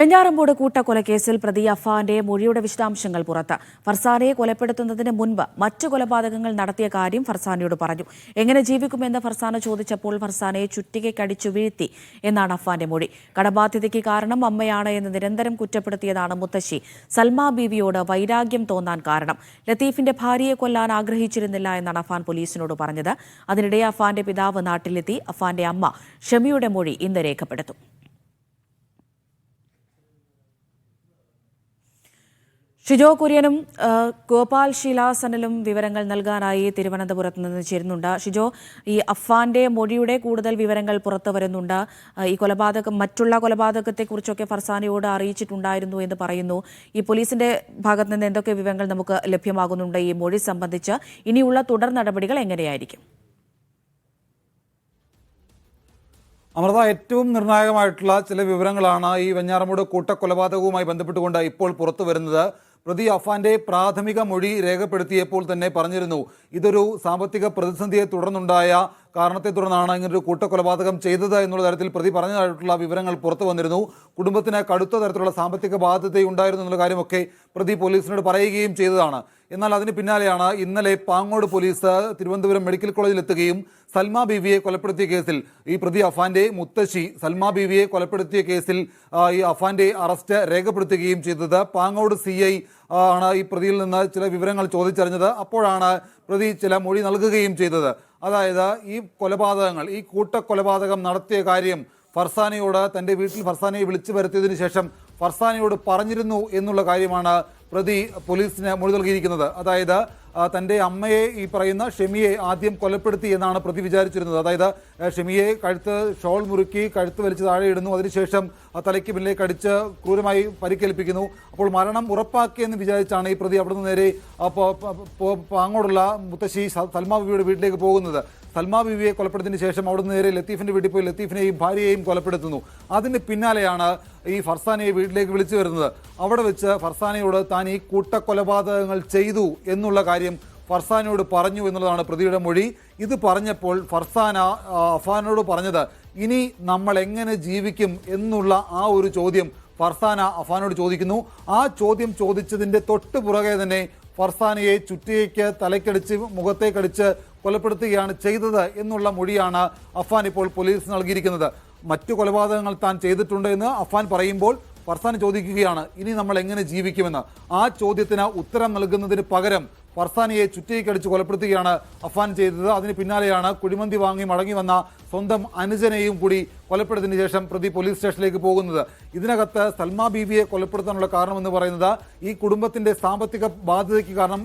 വെഞ്ഞാറമ്മൂട് കൂട്ടക്കൊലക്കേസിൽ പ്രതി അഫാന്റെ മൊഴിയുടെ വിശദാംശങ്ങൾ പുറത്ത്. ഫർസാനയെ കൊലപ്പെടുത്തുന്നതിന് മുൻപ് മറ്റു കൊലപാതകങ്ങൾ നടത്തിയ കാര്യം ഫർസാനയോട് പറഞ്ഞു. എങ്ങനെ ജീവിക്കുമെന്ന് ഫർസാന ചോദിച്ചപ്പോൾ ഫർസാനയെ ചുറ്റികയ്ക്കടിച്ചു വീഴ്ത്തി എന്നാണ് അഫാന്റെ മൊഴി. കടബാധ്യതയ്ക്ക് കാരണം അമ്മയാണ് എന്ന് നിരന്തരം കുറ്റപ്പെടുത്തിയതാണ് മുത്തശ്ശി. സൽമാ ബീവിയോട് വൈരാഗ്യം തോന്നാൻ കാരണം. ലത്തീഫിന്റെ ഭാര്യയെ കൊല്ലാൻ ആഗ്രഹിച്ചിരുന്നില്ല എന്നാണ് അഫാൻ പോലീസിനോട് പറഞ്ഞത്. അതിനിടെ അഫാന്റെ പിതാവ് നാട്ടിലെത്തി. അഫാന്റെ അമ്മ ഷമിയുടെ മൊഴി ഇന്ന് രേഖപ്പെടുത്തും. ഷിജോ കുര്യനും ഗോപാൽ ഷീലാസനലും വിവരങ്ങൾ നൽകാനായി തിരുവനന്തപുരത്ത് നിന്ന് ചേരുന്നുണ്ട്. ഷിജോ ഈ അഫ്വാന്റെ മൊഴിയുടെ കൂടുതൽ വിവരങ്ങൾ പുറത്തു വരുന്നുണ്ട്. ഈ കൊലപാതകം മറ്റുള്ള കൊലപാതകത്തെക്കുറിച്ചൊക്കെ ഫർസാനയോട് അറിയിച്ചിട്ടുണ്ടായിരുന്നു എന്ന് പറയുന്നു. ഈ പോലീസിന്റെ ഭാഗത്ത് നിന്ന് എന്തൊക്കെ വിവരങ്ങൾ നമുക്ക് ലഭ്യമാകുന്നുണ്ട് ഈ മൊഴി സംബന്ധിച്ച്? ഇനിയുള്ള തുടർ നടപടികൾ എങ്ങനെയായിരിക്കും? അമൃത ഏറ്റവും നിർണായകമായിട്ടുള്ള ചില വിവരങ്ങളാണ് ഈ വെഞ്ഞാറമൂട് കൂട്ടക്കൊലപാതകവുമായി ബന്ധപ്പെട്ടുകൊണ്ട് ഇപ്പോൾ പുറത്തു വരുന്നത്. പ്രതി അഫാന്റെ പ്രാഥമിക മൊഴി രേഖപ്പെടുത്തിയപ്പോൾ തന്നെ പറഞ്ഞിരുന്നു ഇതൊരു സാമ്പത്തിക പ്രതിസന്ധിയെ തുടർന്നുണ്ടായ കാരണത്തെ തുടർന്നാണ് ഇങ്ങനൊരു കൂട്ടക്കൊലപാതകം ചെയ്തത് എന്നുള്ള തരത്തിൽ പ്രതി പറഞ്ഞതായിട്ടുള്ള വിവരങ്ങൾ പുറത്തു വന്നിരുന്നു. കുടുംബത്തിന് കടുത്ത തരത്തിലുള്ള സാമ്പത്തിക ബാധ്യതയുണ്ടായിരുന്നു എന്നുള്ള കാര്യമൊക്കെ പ്രതി പോലീസിനോട് പറയുകയും ചെയ്തതാണ്. എന്നാൽ അതിന് പിന്നാലെയാണ് ഇന്നലെ പാങ്ങോട് പോലീസ് തിരുവനന്തപുരം മെഡിക്കൽ കോളേജിൽ എത്തുകയും സൽമ ബീവിയെ കൊലപ്പെടുത്തിയ കേസിൽ ഈ പ്രതി അഫാന്റെ മുത്തശ്ശി സൽമ ബീവിയെ കൊലപ്പെടുത്തിയ കേസിൽ ഈ അഫാന്റെ അറസ്റ്റ് രേഖപ്പെടുത്തുകയും ചെയ്തത്. പാങ്ങോട് സി ഐ ആണ് ഈ പ്രതിയിൽ നിന്ന് ചില വിവരങ്ങൾ ചോദിച്ചറിഞ്ഞത്. അപ്പോഴാണ് പ്രതി ചില മൊഴി നൽകുകയും ചെയ്തത്. അതായത് ഈ കൊലപാതകങ്ങൾ ഈ കൂട്ടക്കൊലപാതകം നടത്തിയ കാര്യം ഫർസാനയോട് തന്റെ വീട്ടിൽ ഫർസാനയെ വിളിച്ചു വരുത്തിയതിനു ശേഷം ഫർസാനയോട് പറഞ്ഞിരുന്നു എന്നുള്ള കാര്യമാണ് പ്രതി പോലീസിന് മൊഴി നൽകിയിരിക്കുന്നത്. അതായത് തന്റെ അമ്മയെ ഈ പറയുന്ന ഷെമിയെ ആദ്യം കൊലപ്പെടുത്തി എന്നാണ് പ്രതി വിചാരിച്ചിരുന്നത്. അതായത് ഷെമിയെ കഴുത്ത് ഷോൾ മുറുക്കി കഴുത്ത് വലിച്ച് താഴെ ഇടുന്നു. അതിനുശേഷം തലയ്ക്ക് പിന്നിലെ കടിച്ച് ക്രൂരമായി പരിക്കേൽപ്പിക്കുന്നു. അപ്പോൾ മരണം ഉറപ്പാക്കിയെന്ന് വിചാരിച്ചാണ് ഈ പ്രതി അവിടുന്ന് നേരെ പാങ്ങോടുള്ള മുത്തശ്ശി സൽമാ ബിബിയുടെ വീട്ടിലേക്ക് പോകുന്നത്. സൽമാ ബിബിയെ ശേഷം അവിടുന്ന് നേരെ ലത്തീഫിന്റെ വീട്ടിൽ പോയി ലത്തീഫിനെയും ഭാര്യയെയും കൊലപ്പെടുത്തുന്നു. അതിന് പിന്നാലെയാണ് ഈ ഫർസാനയെ വീട്ടിലേക്ക് വിളിച്ചു വരുന്നത്. അവിടെ വെച്ച് ഫർസാനയോട് താൻ ഈ കൂട്ടക്കൊലപാതകങ്ങൾ ചെയ്തു എന്നുള്ള കാര്യം ഫർസാനയോട് പറഞ്ഞു എന്നുള്ളതാണ് പ്രതിയുടെ മൊഴി. ഇത് പറഞ്ഞപ്പോൾ ഫർസാന അഫാനോട് പറഞ്ഞത് ഇനി നമ്മൾ എങ്ങനെ ജീവിക്കും? എന്നുള്ള ആ ഒരു ചോദ്യം ഫർസാന അഫാനോട് ചോദിക്കുന്നു. ആ ചോദ്യം ചോദിച്ചതിന്റെ തൊട്ട് പുറകെ തന്നെ ഫർസാനയെ ചുറ്റിയേക്ക് തലക്കടിച്ച് മുഖത്തേക്കടിച്ച് കൊലപ്പെടുത്തുകയാണ് ചെയ്തത് എന്നുള്ള മൊഴിയാണ് അഫാൻ ഇപ്പോൾ പോലീസ് നൽകിയിരിക്കുന്നത്. മറ്റു കൊലപാതകങ്ങൾ താൻ ചെയ്തിട്ടുണ്ട് എന്ന് അഫാൻ പറയുമ്പോൾ ഫർസാൻ ചോദിക്കുകയാണ് ഇനി നമ്മൾ എങ്ങനെ ജീവിക്കുമെന്ന്. ആ ചോദ്യത്തിന് ഉത്തരം നൽകുന്നതിന് പകരം ഫർസാനിയെ ചുറ്റിക്കടിച്ച് കൊലപ്പെടുത്തുകയാണ് അഫാൻ ചെയ്തത്. അതിന് പിന്നാലെയാണ് കുഴിമന്തി വാങ്ങി മടങ്ങി വന്ന സ്വന്തം അനുജനെയും കൂടി കൊലപ്പെടുത്തിന് ശേഷം പ്രതി പോലീസ് സ്റ്റേഷനിലേക്ക് പോകുന്നത്. ഇതിനകത്ത് സൽമാ ബീവിയെ കൊലപ്പെടുത്താനുള്ള കാരണമെന്ന് പറയുന്നത് ഈ കുടുംബത്തിന്റെ സാമ്പത്തിക ബാധ്യതയ്ക്ക് കാരണം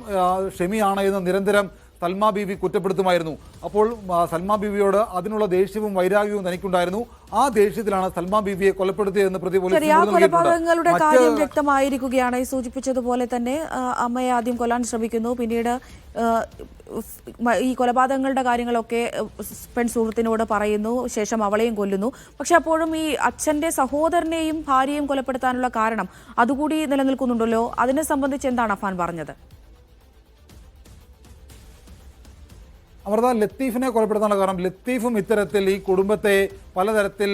ഷെമിയാണ് എന്ന് നിരന്തരം സൽമാ ബീവി കുറ്റപ്പെടുത്തുമായിരുന്നു. അപ്പോൾ സൽമാ ബീവിയോട് അതിനുള്ള ദേഷ്യവും വൈരാഗ്യവും തനിക്കുണ്ടായിരുന്നു. ആ ദേഷ്യത്തിലാണ് സൽമാ ബീബിയെ കൊലപ്പെടുത്തിയതെന്ന് പ്രതി പോലീസ് ആ കൊലപാതകങ്ങളുടെ കാര്യം വ്യക്തമായിരിക്കുകയാണ്. ഈ സൂചിപ്പിച്ചതുപോലെ തന്നെ അമ്മയെ ആദ്യം കൊല്ലാൻ ശ്രമിക്കുന്നു. പിന്നീട് ഈ കൊലപാതകങ്ങളുടെ കാര്യങ്ങളൊക്കെ പെൺ സുഹൃത്തിനോട് പറയുന്നു. ശേഷം അവളെയും കൊല്ലുന്നു. പക്ഷെ അപ്പോഴും ഈ അച്ഛന്റെ സഹോദരനെയും ഭാര്യയും കൊലപ്പെടുത്താനുള്ള കാരണം അതുകൂടി നിലനിൽക്കുന്നുണ്ടല്ലോ. അതിനെ സംബന്ധിച്ച് എന്താണ് അഫാൻ പറഞ്ഞത്? അമൃത ലത്തീഫിനെ കൊലപ്പെടുത്താനുള്ള കാരണം. ലത്തീഫും ഇത്തരത്തിൽ ഈ കുടുംബത്തെ പലതരത്തിൽ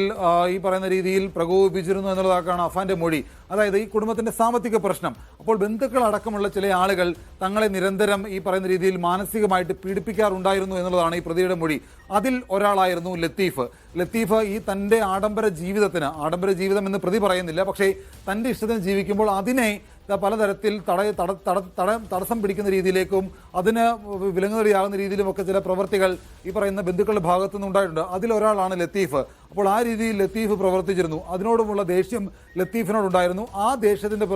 ഈ പറയുന്ന രീതിയിൽ പ്രകോപിപ്പിച്ചിരുന്നു എന്നുള്ളതാക്കാണ് അഫാന്റെ മൊഴി. അതായത് ഈ കുടുംബത്തിന്റെ സാമ്പത്തിക പ്രശ്നം. അപ്പോൾ ബന്ധുക്കൾ അടക്കമുള്ള ചില ആളുകൾ തങ്ങളെ നിരന്തരം ഈ പറയുന്ന രീതിയിൽ മാനസികമായിട്ട് പീഡിപ്പിക്കാറുണ്ടായിരുന്നു എന്നുള്ളതാണ് ഈ പ്രതിയുടെ മൊഴി. അതിൽ ഒരാളായിരുന്നു ലത്തീഫ്. ലത്തീഫ് ഈ തന്റെ ആഡംബര ജീവിതത്തിന് ആഡംബര ജീവിതം എന്ന് പ്രതി പറയുന്നില്ല പക്ഷേ തന്റെ ഇഷ്ടത്തിന് ജീവിക്കുമ്പോൾ അതിനെ പലതരത്തിൽ തട തട തട തട തടസ്സം പിടിക്കുന്ന രീതിയിലേക്കും അതിന് വിലങ്ങുതടിയാകുന്ന രീതിയിലുമൊക്കെ ചില പ്രവർത്തികൾ ഈ പറയുന്ന ബന്ധുക്കളുടെ ഭാഗത്തു നിന്നുണ്ടായിട്ടുണ്ട്. അതിലൊരാളാണ് ലത്തീഫ്. അപ്പോൾ ആ രീതിയിൽ ലത്തീഫ് പ്രവർത്തിച്ചിരുന്നു. അതിനോടുമുള്ള ദേഷ്യം ലത്തീഫിനോടുണ്ടായിരുന്നു. ആ ദേഷ്യത്തിന്റെ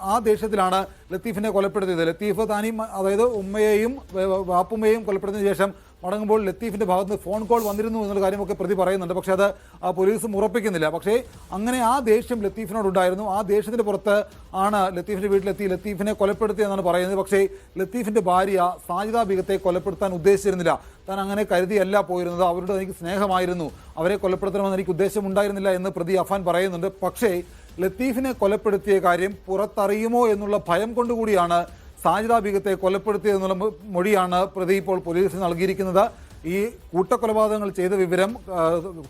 ആ ദേഷ്യത്തിലാണ് ലത്തീഫിനെ കൊലപ്പെടുത്തിയത്. ലത്തീഫ് താനും അതായത് ഉമ്മയെയും വാപ്പുമ്മയെയും കൊലപ്പെടുത്തിയതിനു ശേഷം മടങ്ങുമ്പോൾ ലത്തീഫിന്റെ ഭാഗത്ത് ഫോൺ കോൾ വന്നിരുന്നു എന്നുള്ള കാര്യമൊക്കെ പ്രതി പറയുന്നുണ്ട്. പക്ഷേ അത് പോലീസും ഉറപ്പിക്കുന്നില്ല. പക്ഷേ അങ്ങനെ ആ ദേഷ്യം ലത്തീഫിനോടുണ്ടായിരുന്നു. ആ ദേഷ്യത്തിന്റെ പുറത്ത് ആണ് ലത്തീഫിന്റെ വീട്ടിലെത്തി ലത്തീഫിനെ കൊലപ്പെടുത്തിയെന്നാണ് പറയുന്നത്. പക്ഷേ ലത്തീഫിന്റെ ഭാര്യ സാജിദ ബീഗത്തെ കൊലപ്പെടുത്താൻ ഉദ്ദേശിച്ചിരുന്നില്ല. താൻ അങ്ങനെ കരുതിയല്ല പോയിരുന്നത്. അവരുടെ എനിക്ക് സ്നേഹമായിരുന്നു. അവരെ കൊലപ്പെടുത്തണമെന്ന് എനിക്ക് ഉദ്ദേശമുണ്ടായിരുന്നില്ല എന്ന് പ്രതി അഫാൻ പറയുന്നുണ്ട്. പക്ഷേ ലത്തീഫിനെ കൊലപ്പെടുത്തിയ കാര്യം പുറത്തറിയുമോ എന്നുള്ള ഭയം കൊണ്ടുകൂടിയാണ് സാജിദ ബീഗത്തെ കൊലപ്പെടുത്തിയെന്നുള്ള മൊഴിയാണ് പ്രതി ഇപ്പോൾ പോലീസിന് നൽകിയിരിക്കുന്നത്. ഈ കൂട്ടക്കൊലപാതകങ്ങൾ ചെയ്ത വിവരം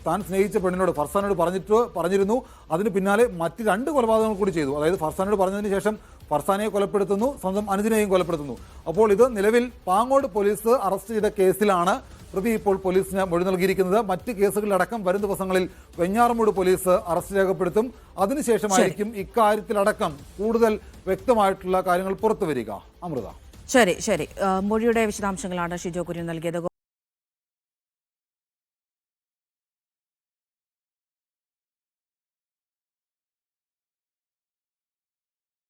താൻ സ്നേഹിച്ച പെണ്ണിനോട് ഫർസാനോട് പറഞ്ഞിട്ട് പറഞ്ഞിരുന്നു. അതിന് പിന്നാലെ മറ്റ് രണ്ട് കൊലപാതകങ്ങൾ കൂടി ചെയ്തു. അതായത് ഫർസാനോട് പറഞ്ഞതിന് ശേഷം ഫർസാനയെ കൊലപ്പെടുത്തുന്നു സ്വന്തം അനുജനെയും കൊലപ്പെടുത്തുന്നു. അപ്പോൾ ഇത് നിലവിൽ പാങ്ങോട് പോലീസ് അറസ്റ്റ് ചെയ്ത കേസിലാണ്. പ്രതി ഇപ്പോൾ പോലീസിന് മൊഴി നൽകിയിരിക്കുന്നത്. മറ്റ് കേസുകളിലടക്കം വരും ദിവസങ്ങളിൽ വെഞ്ഞാറമൂട് പോലീസ് അറസ്റ്റ് രേഖപ്പെടുത്തും. അതിനുശേഷമായിരിക്കും ഇക്കാര്യത്തിലടക്കം കൂടുതൽ വ്യക്തമായിട്ടുള്ള കാര്യങ്ങൾ പുറത്തു വരിക. അമൃത. ശരി ശരി. മൊഴിയുടെ വിശദാംശങ്ങളാണ് ഷിജോ കുര്യൻ നൽകിയത്.